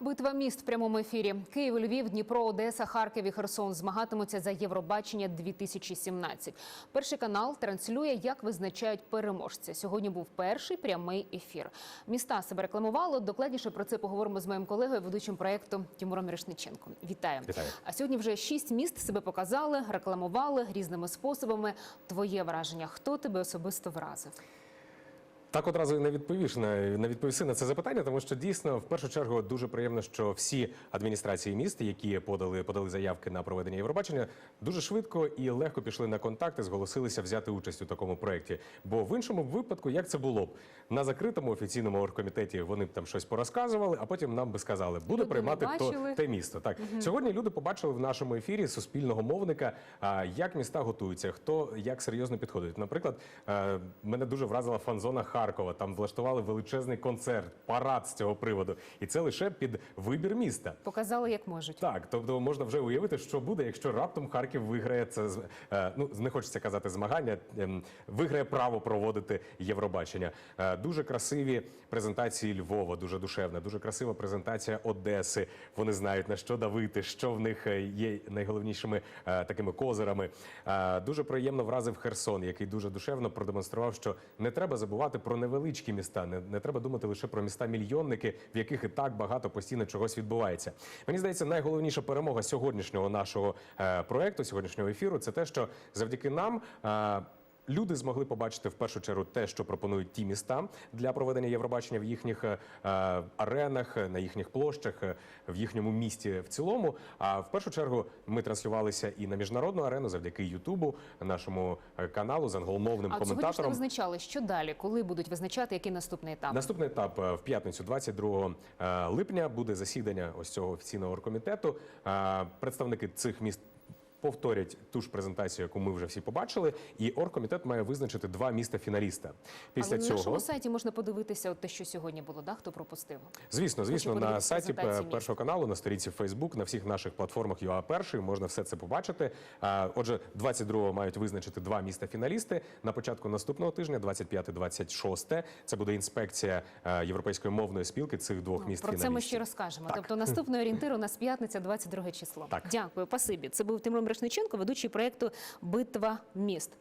Битва міст в прямому ефірі. Київ, Львів, Дніпро, Одеса, Харків і Херсон змагатимуться за Євробачення 2017. Перший канал транслює, як визначають переможця. Сьогодні був перший прямий ефір. Міста себе рекламували. Докладніше про це поговоримо з моїм колегою, ведучим проекту Тимуром Мірошниченком. Вітаю. Вітаю. А сьогодні вже шість міст себе показали, рекламували різними способами. Твоє враження, хто тебе особисто вразив? Так одразу і не відповіш на не відповіси на це запитання, тому що дійсно в першу чергу дуже приємно, що всі адміністрації міст, які подали подали заявки на проведення Євробачення, дуже швидко і легко пішли на контакти, зголосилися взяти участь у такому проєкті. Бо в іншому випадку, як це було б на закритому офіційному оргкомітеті, вони б там щось порозказували, а потім нам би сказали, буде Люди приймати то те місто. Так сьогодні люди побачили в нашому ефірі суспільного мовника, як міста готуються, хто як серйозно підходить. Наприклад, е, мене дуже вразила фан-зона Харкова. Там влаштували величезний концерт, парад з цього приводу, і це лише під вибір міста. Показали, як можуть. Так, тобто можна вже уявити, що буде, якщо раптом Харків виграє це е, ну не хочеться казати змагання, ем, виграє право проводити Євробачення. Е, Дуже красиві презентації Львова, дуже душевна, дуже красива презентація Одеси. Вони знають на що давити, що в них е, є найголовнішими такими козирами. Дуже приємно вразив Херсон, який дуже душевно продемонстрував, що не треба забувати про невеличкі міста, не, не треба думати лише про міста мільйонники, в яких і так багато постійно чогось відбувається. Мені здається, найголовніша перемога сьогоднішнього нашого е, проекту, сьогоднішнього ефіру, це те, що завдяки нам. е, Люди змогли побачити в першу чергу те, що пропонують ті міста для проведення Євробачення в їхніх е, аренах, на їхніх площах, е, в їхньому місті в цілому. А в першу чергу ми транслювалися і на міжнародну арену завдяки Ютубу, нашому е, каналу з англомовним А коментатором. визначали, що далі, коли будуть визначати, який наступний етап. Наступний етап в п'ятницю, 22 е, липня, буде засідання ось цього офіційного оргкомітету. Представники цих міст. Повторять ту ж презентацію, яку ми вже всі побачили, і оргкомітет має визначити два міста фіналіста. Після Але на цього нашому сайті можна подивитися от те, що сьогодні було, да? хто пропустив. Звісно, звісно, на сайті першого каналу, на сторінці Facebook, на всіх наших платформах UA перший можна все це побачити. Отже, 22-го мають визначити два міста фіналісти. На початку наступного тижня, 25-26, це буде інспекція е, європейської мовної спілки цих двох міст Про це ми ще розкажемо. Так. Тобто наступний орієнтир у нас п'ятниця, 22 число. Так. Дякую, пасибі. Це був Тимур Мирошниченко, ведучий проекту Битва міст.